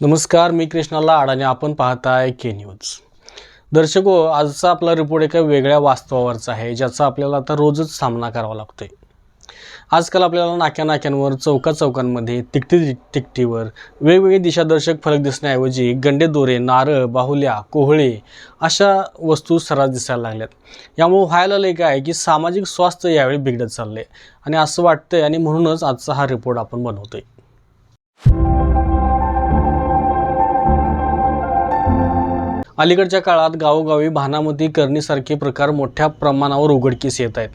नमस्कार मी कृष्णाला आडाने आपण पाहताय के न्यूज दर्शको आजचा आपला रिपोर्ट एका वेगळ्या वास्तवावरचा आहे ज्याचा आपल्याला आता रोजच सामना करावा लागतोय. आजकाल आपल्याला नाक्या नाक्यांवर चौका चौकांमध्ये तिकटी तिकटीवर वेगवेगळे दिशादर्शक फरक दिसण्याऐवजी गंडे दोरे नारळ बाहुल्या कोहळे अशा वस्तू सर्रास दिसायला लागल्यात. यामुळे व्हायला लय काय की सामाजिक स्वास्थ्य यावेळी बिघडत चालले आणि असं वाटतंय आणि म्हणूनच आजचा हा रिपोर्ट आपण बनवतोय. अलीकडच्या काळात गावोगावी भानामती करणीसारखे प्रकार मोठ्या प्रमाणावर उघडकीस येत आहेत.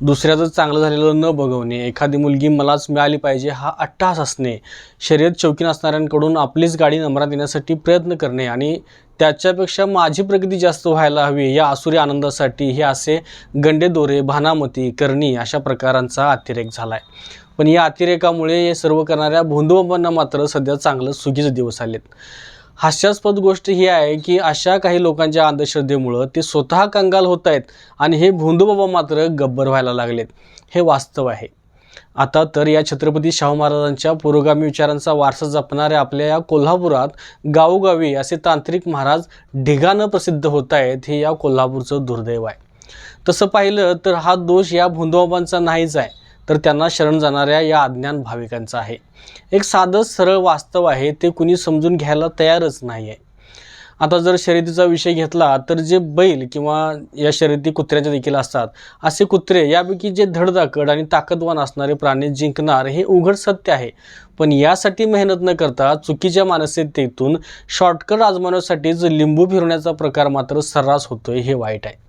दुसऱ्याचं चांगलं झालेलं न बघवणे एखादी मुलगी मलाच मिळाली पाहिजे हा अट्टहास असणे शर्यत शौकीन असणाऱ्यांकडून आपलीच गाडी नंबरात येण्यासाठी प्रयत्न करणे आणि त्याच्यापेक्षा माझी प्रगती जास्त व्हायला हवी या आसुरी आनंदासाठी हे असे गंडे दोरे भानामती करणी अशा प्रकारांचा अतिरेक झाला आहे पण या अतिरेकामुळे हे सर्व करणाऱ्या भोंदूबाबांना मात्र सध्या चांगलं सुगीचे दिवस आलेत. हास्यास्पद गोष्ट ही आहे की अशा काही लोकांच्या अंधश्रद्धेमुळं ते स्वतः कंगाल होत आहेत आणि हे भोंदूबाबा मात्र गब्बर व्हायला लागलेत. हे वास्तव आहे. आता तर या छत्रपती शाहू महाराजांच्या पुरोगामी विचारांचा वारसा जपणाऱ्या आपल्या या कोल्हापुरात गावोगावी असे तांत्रिक महाराज ढिगानं प्रसिद्ध होत आहेत हे या कोल्हापूरचं दुर्दैव आहे. तसं पाहिलं तर हा दोष या भोंदूबाबांचा नाहीच आहे. तर त्यांना शरण जाणाऱ्या या अज्ञान भाविकांचा आहे. एक साधं सरळ वास्तव आहे ते कुणी समजून घ्यायला तयारच नाही आहे आता जर शर्यतीचा विषय घेतला तर जे बैल किंवा या शर्यती कुत्र्याच्या देखील असतात असे कुत्रे यापैकी जे धडधाकड आणि ताकदवान असणारे प्राणी जिंकणार हे उघड सत्य आहे. पण यासाठी मेहनत न करता चुकीच्या मानसिकतेतून शॉर्टकट आजमावण्यासाठीच लिंबू फिरवण्याचा प्रकार मात्र सर्रास होतोय हे वाईट आहे.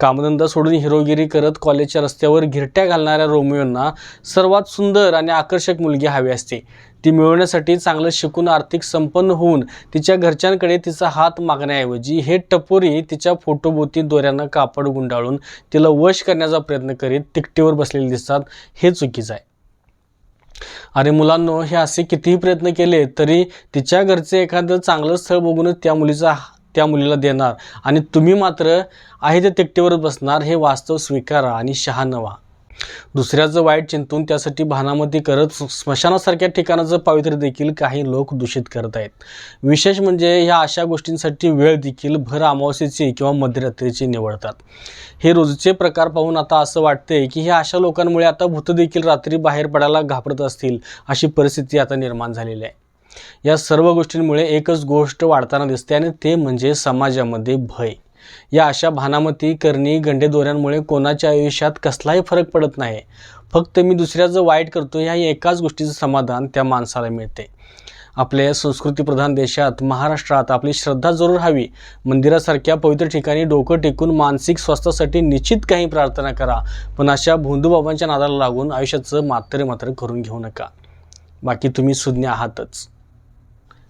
कामधंदा सोडून हिरोगिरी करत कॉलेजच्या रस्त्यावर घिरट्या घालणाऱ्या रोमिओंना सर्वात सुंदर आणि आकर्षक मुलगी हवी असते. ती मिळवण्यासाठी चांगलं शिकून आर्थिक संपन्न होऊन तिच्या घरच्यांकडे तिचा हात मागण्याऐवजी हे टपोरी तिच्या फोटोभोवती दोऱ्यानं कापड गुंडाळून तिला वश करण्याचा प्रयत्न करीत तिकटीवर बसलेले दिसतात. हे चुकीचं आहे. अरे मुलांनो हे असे कितीही प्रयत्न केले तरी तिच्या घरचे एखादं चांगलं स्थळ बघूनच त्या मुलीचा त्या मुलीला देणार. आणि तुम्ही मात्र आहे ते तिकटीवरच बसणार हे वास्तव स्वीकारा आणि शहानवा दुसऱ्याचं वाईट चिंतून त्यासाठी भानामती करत स्मशानासारख्या ठिकाणाचं पावित्र्य देखील काही लोक दूषित करत आहेत. विशेष म्हणजे ह्या अशा गोष्टींसाठी वेळ देखील भर अमावस्येची किंवा मध्यरात्रीची निवडतात. हे रोजचे प्रकार पाहून आता असं वाटते की ह्या अशा लोकांमुळे आता भूत देखील रात्री बाहेर पडायला घाबरत असतील अशी परिस्थिती आता निर्माण झालेली आहे. या सर्व गोष्टींमुळे एकच गोष्ट वाढताना दिसते आणि ते म्हणजे समाजामध्ये भय. या अशा भानामती करणी गंडेदोऱ्यांमुळे कोणाच्या आयुष्यात कसलाही फरक पडत नाही. फक्त मी दुसऱ्याचं वाईट करतो ह्या एकाच गोष्टीचं समाधान त्या माणसाला मिळते. आपल्या संस्कृतीप्रधान देशात महाराष्ट्रात आपली श्रद्धा जरूर हवी. मंदिरासारख्या पवित्र ठिकाणी डोकं टेकून मानसिक स्वास्थ्यासाठी निश्चित काही प्रार्थना करा. पण अशा भोंदूबाबांच्या नादाला लागून आयुष्याचं मात्र मात्र करून घेऊ नका. बाकी तुम्ही सुज्ञ आहातच.